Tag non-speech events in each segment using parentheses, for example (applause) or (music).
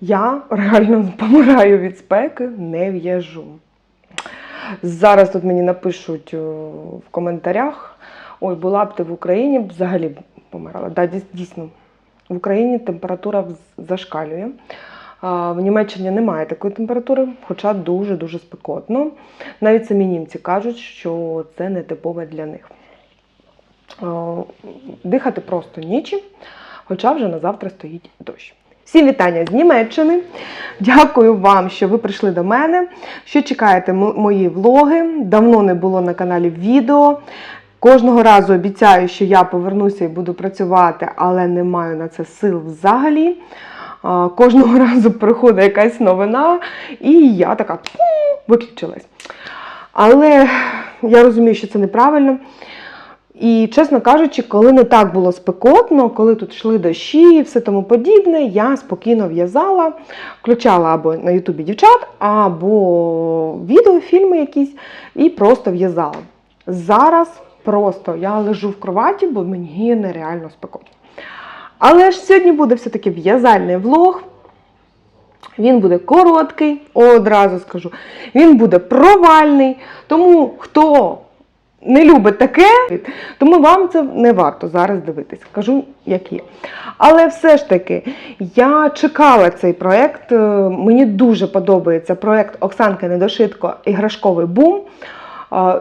Я реально помираю від спеки, не в'яжу. Зараз тут мені напишуть в коментарях: ой, була б ти в Україні, взагалі б помирала. Да, дійсно, в Україні температура зашкалює. В Німеччині немає такої температури, хоча дуже-дуже спекотно. Навіть самі німці кажуть, що це не типове для них. Дихати просто нічим, хоча вже на завтра стоїть дощ. Всім вітання з Німеччини. Дякую вам, що ви прийшли до мене. Що чекаєте мої влоги? Давно не було на каналі відео. Кожного разу обіцяю, що я повернуся і буду працювати, але не маю на це сил взагалі. Кожного (laughs) разу приходить якась новина, і я така виключилась. Але я розумію, що це неправильно. І, чесно кажучи, коли не так було спекотно, коли тут йшли дощі і все тому подібне, я спокійно в'язала, включала або на Ютубі дівчат, або відеофільми якісь, і просто в'язала. Зараз просто я лежу в кроваті, бо мені нереально спекотно. Але ж сьогодні буде все-таки в'язальний влог. Він буде короткий, одразу скажу. Він буде провальний. Тому хто не любить таке, тому вам це не варто зараз дивитись. Кажу, як є. Але все ж таки, я чекала цей проєкт. е, Мені дуже подобається проєкт Оксанки Недошитко Іграшковий бум. Е,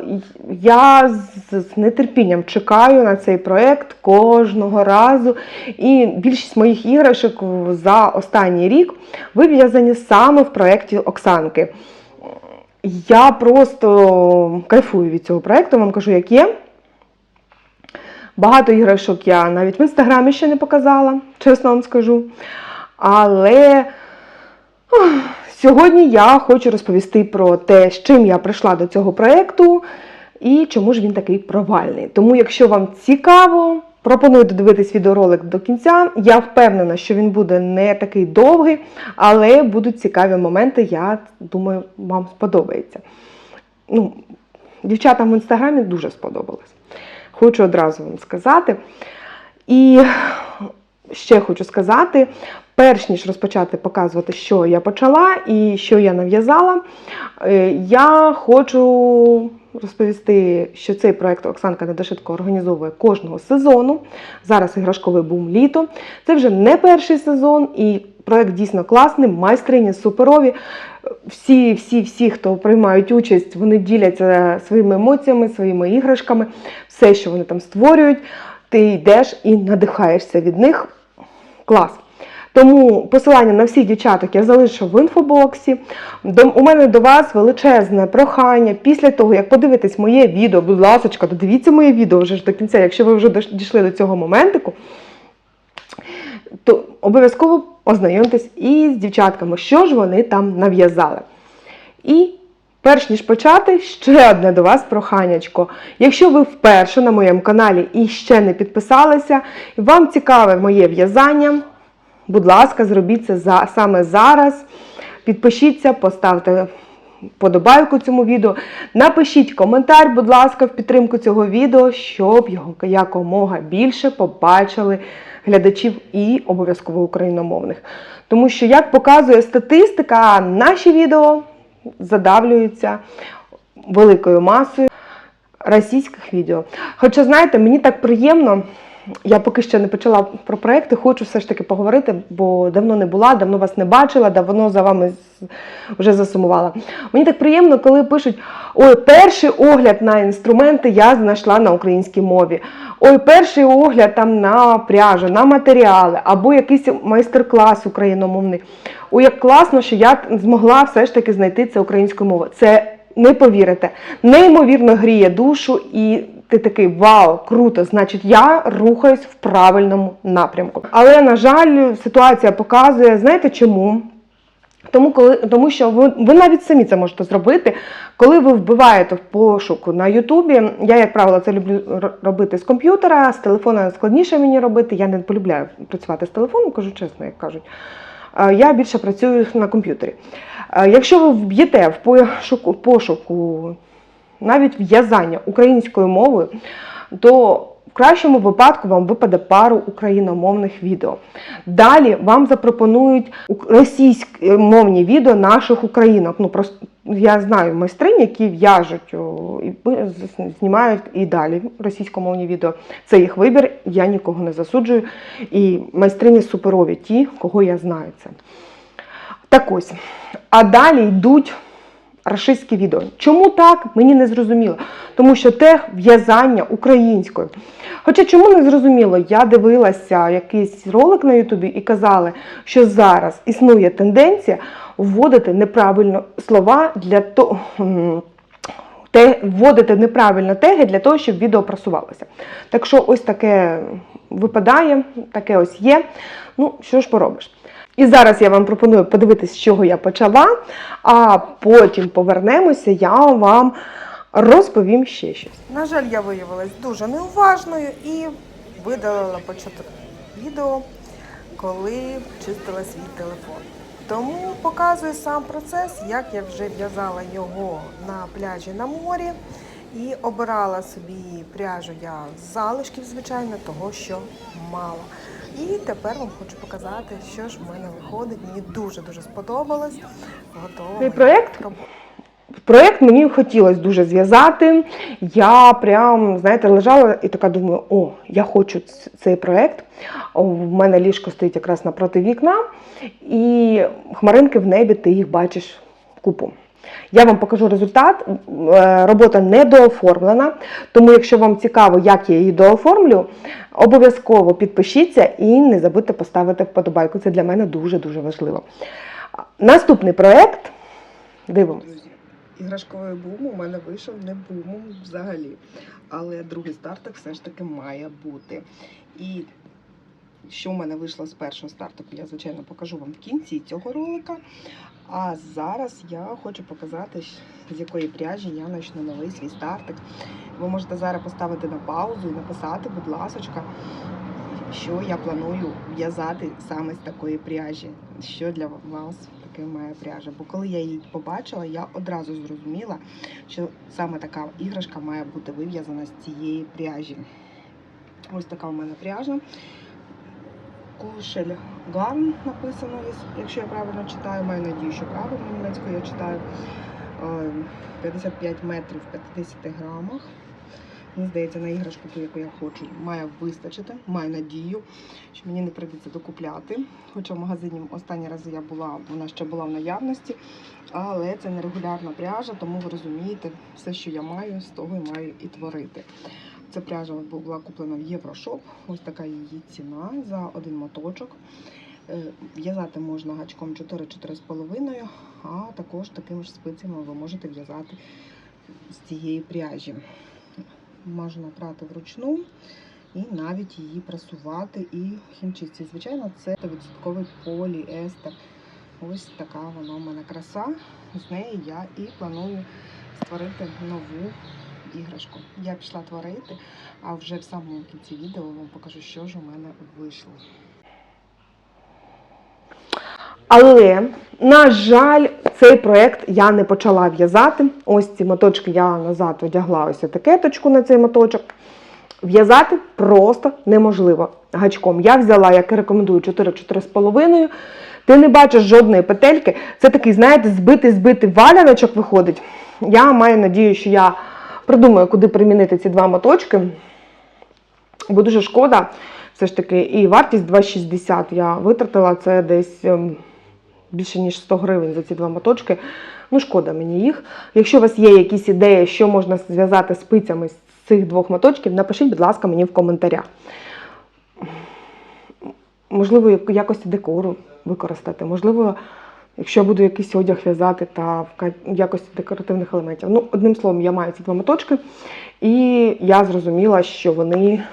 Я з нетерпінням чекаю на цей проєкт кожного разу. І більшість моїх іграшок за останній рік вив'язані саме в проєкті Оксанки. Я просто кайфую від цього проєкту, вам кажу, як є. Багато іграшок я навіть в інстаграмі ще не показала, чесно вам скажу. Але сьогодні я хочу розповісти про те, з чим я прийшла до цього проєкту і чому ж він такий провальний. Тому, якщо вам цікаво, пропоную додивитись відеоролик до кінця. Я впевнена, що він буде не такий довгий, але будуть цікаві моменти, я думаю, вам сподобається. Ну, дівчатам в інстаграмі дуже сподобалось. Хочу одразу вам сказати. І ще хочу сказати, перш ніж розпочати показувати, що я почала і що я нав'язала, е, я хочу розповісти, що цей проект Оксанка Недошитко організовує кожного сезону. Зараз іграшковий бум літо. Це вже не перший сезон, і проект дійсно класний, майстрині суперові. Всі, всі, всі, хто приймають участь, вони діляться своїми емоціями, своїми іграшками, все, що вони там створюють. Ти йдеш і надихаєшся від них. Клас. Тому посилання на всіх дівчаток я залишу в інфобоксі. У мене до вас величезне прохання. Після того, як подивитесь моє відео, будь ласка, додивіться моє відео вже ж до кінця, якщо ви вже дійшли до цього моментику, то обов'язково ознайомтесь із дівчатками, що ж вони там нав'язали. І перш ніж почати, ще одне до вас проханячко. Якщо ви вперше на моєму каналі і ще не підписалися, і вам цікаве моє в'язання, будь ласка, зробіть це за, саме зараз. Підпишіться, поставте подобайку цьому відео. Напишіть коментар, будь ласка, в підтримку цього відео, щоб його якомога більше побачили глядачів і обов'язково україномовних. Тому що, як показує статистика, наші відео задавлюються великою масою російських відео. Хоча, знаєте, мені так приємно. Я поки ще не почала про проекти, хочу все ж таки поговорити, бо давно не була, давно вас не бачила, давно за вами вже засумувала. Мені так приємно, коли пишуть: ой, перший огляд на інструменти я знайшла на українській мові. Ой, перший огляд там на пряжу, на матеріали, або якийсь майстер-клас україномовний. Ой, як класно, що я змогла все ж таки знайти це українською мовою. Це не повірите, неймовірно гріє душу, і ти такий вау, круто! Значить, я рухаюсь в правильному напрямку. Але на жаль, ситуація показує, знаєте чому? Тому, коли, тому що ви, ви навіть самі це можете зробити, коли ви вбиваєте в пошук на Ютубі. Я, як правило, це люблю робити з комп'ютера, з телефона складніше мені робити. Я не полюбляю працювати з телефоном, кажу чесно, як кажуть. Я більше працюю на комп'ютері. Якщо ви вб'єте в пошуку, пошуку навіть в'язання українською мовою, то В кращому випадку вам випаде пару україномовних відео. Далі вам запропонують російськомовні відео наших українок. Ну просто я знаю майстринь, які в'яжуть і знімають і далі російськомовні відео. Це їх вибір, я нікого не засуджую. І майстрині суперові ті, кого я знаю це. Так ось. А далі йдуть рашистські відео. Чому так? Мені не зрозуміло. Тому що те в'язання українською. Хоча чому не зрозуміло, я дивилася якийсь ролик на Ютубі і казали, що зараз існує тенденція вводити неправильно слова для того. Те, вводити неправильно теги для того, щоб відео просувалося. Так що ось таке випадає, таке ось є. Ну, що ж поробиш? І зараз я вам пропоную подивитися, з чого я почала, а потім повернемося, я вам розповім ще щось. На жаль, я виявилась дуже неуважною і видалила початок відео, коли чистила свій телефон. Тому показую сам процес, як я вже в'язала його на пляжі на морі. І обирала собі пряжу я з залишків, звичайно, того, що мала. І тепер вам хочу показати, що ж в мене виходить. Мені дуже-дуже сподобалось. Готова. Твій проєкт? Проєкт мені хотілося дуже зв'язати. Я прям, знаєте, лежала і така думаю, о, я хочу цей проєкт. В мене ліжко стоїть якраз напроти вікна, і хмаринки в небі, ти їх бачиш купу. Я вам покажу результат. Е, Робота не дооформлена, тому якщо вам цікаво, як я її дооформлю, обов'язково підпишіться і не забудьте поставити вподобайку. Це для мене дуже-дуже важливо. Наступний проєкт. Дивимось. Іграшковий бум у мене вийшов не бумом взагалі. Але другий стартик все ж таки має бути. І що в мене вийшло з першого стартику, я, звичайно, покажу вам в кінці цього ролика. А зараз я хочу показати, з якої пряжі я почну новий свій стартик. Ви можете зараз поставити на паузу і написати, будь ласочка, що я планую в'язати саме з такої пряжі. Що для вас таке має пряжа? Бо коли я її побачила, я одразу зрозуміла, що саме така іграшка має бути вив'язана з цієї пряжі. Ось така у мене пряжа. Кушель Гарн написано, якщо я правильно читаю, маю надію, що правильно німецькою я читаю. Е, 55 метрів в 50 грамах. Мені здається, на іграшку, ту, яку я хочу, має вистачити. Маю надію, що мені не прийдеться докупляти. Хоча в магазині останні рази я була, вона ще була в наявності. Але це нерегулярна пряжа, тому ви розумієте, все, що я маю, з того і маю і творити. Ця пряжа була куплена в Єврошоп. Ось така її ціна за один моточок. Е, В'язати можна гачком 4-4,5, а також такими ж спицями ви можете в'язати з цієї пряжі. Можна прати вручну і навіть її прасувати і хімчистці. Звичайно, це 100% поліестер. Ось така вона у мене краса. З неї я і планую створити нову іграшку. Я пішла творити, а вже в самому кінці відео вам покажу, що ж у мене вийшло. Але, на жаль, цей проєкт я не почала в'язати. Ось ці моточки я назад одягла ось етикеточку на цей моточок. В'язати просто неможливо гачком. Я взяла, як і рекомендую, 4-4,5. Ти не бачиш жодної петельки. Це такий, знаєте, збитий-збитий валяночок виходить. Я маю надію, що я придумаю, куди примінити ці два моточки. Бо дуже шкода, все ж таки, і вартість 2,60 я витратила це десь ем, більше ніж 100 гривень за ці два моточки. Ну, шкода мені їх. Якщо у вас є якісь ідеї, що можна зв'язати спицями з цих двох моточків, напишіть, будь ласка, мені в коментарях. Можливо, як- якості декору використати. Можливо, якщо я буду якийсь одяг в'язати та в якості декоративних елементів. Ну, одним словом, я маю ці два моточки, і я зрозуміла, що вони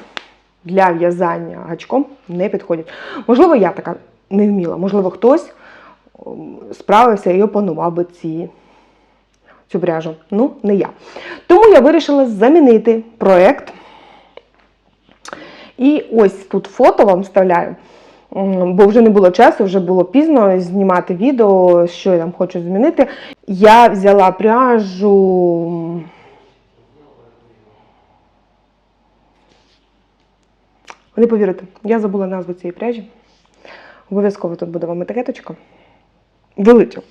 для в'язання гачком не підходять. Можливо, я така не вміла, можливо, хтось справився і опанував би ці, цю пряжу. Ну, не я. Тому я вирішила замінити проект. І ось тут фото вам вставляю. Бо вже не було часу, вже було пізно знімати відео, що я там хочу змінити. Я взяла пряжу Ви не повірите, я забула назву цієї пряжі. Обов'язково тут буде вам етикеточка. Величу.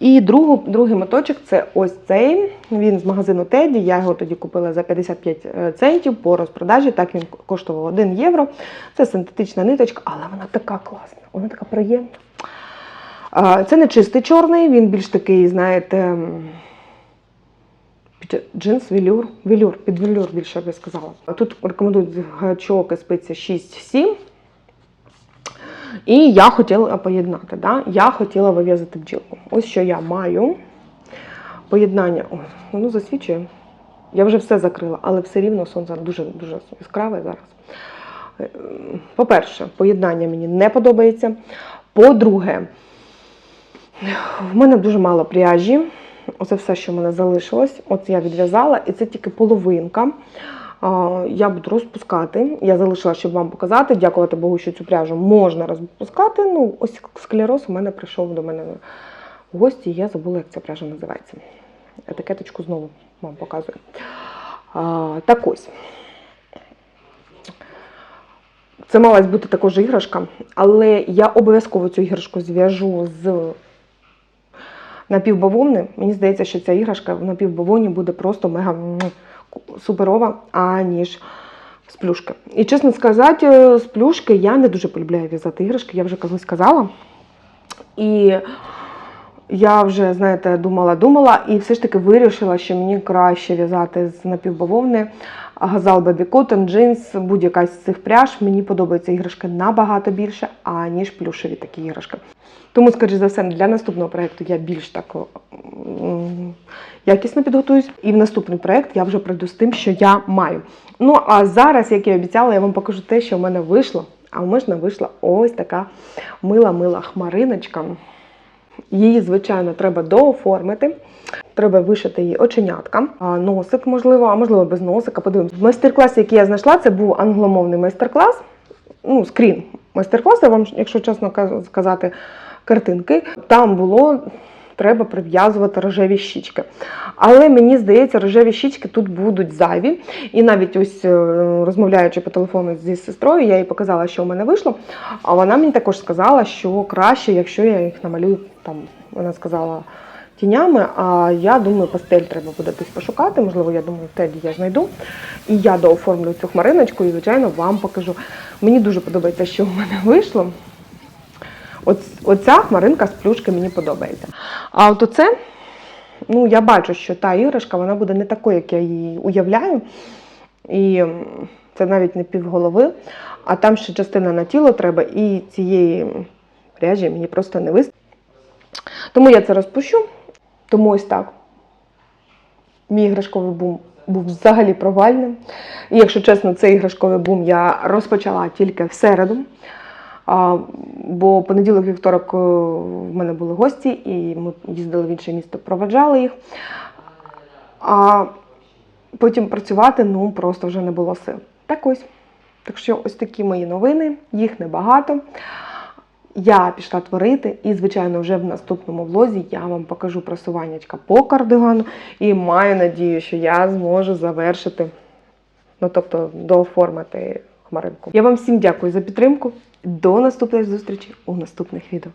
І другу, другий моточок це ось цей. Він з магазину Теді. Я його тоді купила за 55 центів по розпродажі. Так він коштував 1 євро. Це синтетична ниточка, але вона така класна, вона така приємна. Це не чистий чорний, він більш такий, знаєте, джинс, велюр, велюр, під велюр більше я би сказала. Тут рекомендують гачок спиця 6-7. І я хотіла поєднати. Да? Я хотіла вив'язати бджілку. Ось що я маю. Поєднання. Ой, ну засвічує. Я вже все закрила, але все рівно сонце дуже дуже яскраве зараз. Е, По-перше, поєднання мені не подобається. По-друге, в мене дуже мало пряжі. Оце все, що в мене залишилось. От я відв'язала, і це тільки половинка. Я буду розпускати. Я залишила, щоб вам показати. Дякувати Богу, що цю пряжу можна розпускати. Ну, ось склероз у мене прийшов до мене в гості, я забула, як ця пряжа називається. Етикеточку знову вам показую. А, так ось. Це мала бути також іграшка, але я обов'язково цю іграшку зв'яжу з напівбавовни. Мені здається, що ця іграшка в напівбавовні буде просто мега суперова, аніж з плюшки. І чесно сказати, сплюшки плюшки я не дуже полюбляю в'язати іграшки, я вже колись казала. І я вже, знаєте, думала, думала, і все ж таки вирішила, що мені краще в'язати з напівбавовни. Газал Baby Cotton, джинс, будь-яка з цих пряж. Мені подобаються іграшки набагато більше, аніж плюшеві такі іграшки. Тому, скоріш за все, для наступного проєкту я більш так якісно підготуюсь. І в наступний проєкт я вже прийду з тим, що я маю. Ну а зараз, як і обіцяла, я вам покажу те, що в мене вийшло. А в мене вийшла ось така мила-мила хмариночка. Її, звичайно, треба дооформити. Треба вишити її оченятка, носик, можливо, а можливо без носика. Подивимось. В майстер-класі, який я знайшла, це був англомовний майстер-клас. Ну, скрін майстер-класу, вам, якщо чесно каз- сказати, картинки. Там було. Треба прив'язувати рожеві щічки. Але мені здається, рожеві щічки тут будуть зайві. І навіть ось е, розмовляючи по телефону зі сестрою, я їй показала, що в мене вийшло. А вона мені також сказала, що краще, якщо я їх намалюю там. Вона сказала тінями, а я думаю, пастель треба буде десь пошукати. Можливо, я думаю, в теді я знайду. І я дооформлю цю хмариночку і, звичайно, вам покажу. Мені дуже подобається, що в мене вийшло. От, оця хмаринка з плюшки мені подобається. А от оце, ну, я бачу, що та іграшка вона буде не такою, як я її уявляю. І це навіть не півголови, а там ще частина на тіло треба, і цієї пряжі мені просто не вистачить. Тому я це розпущу. Тому ось так. Мій іграшковий бум був взагалі провальним. І якщо чесно, цей іграшковий бум я розпочала тільки в середу. Бо понеділок, вівторок е, в мене були гості, і ми їздили в інше місто, проведжали їх. А потім працювати ну просто вже не було сил. Так ось. Так що ось такі мої новини, їх небагато. Я пішла творити, і, звичайно, вже в наступному влозі я вам покажу просуваннячка по кардигану і маю надію, що я зможу завершити, ну тобто дооформити хмаринку. Я вам всім дякую за підтримку. До наступних зустрічей у наступних відео.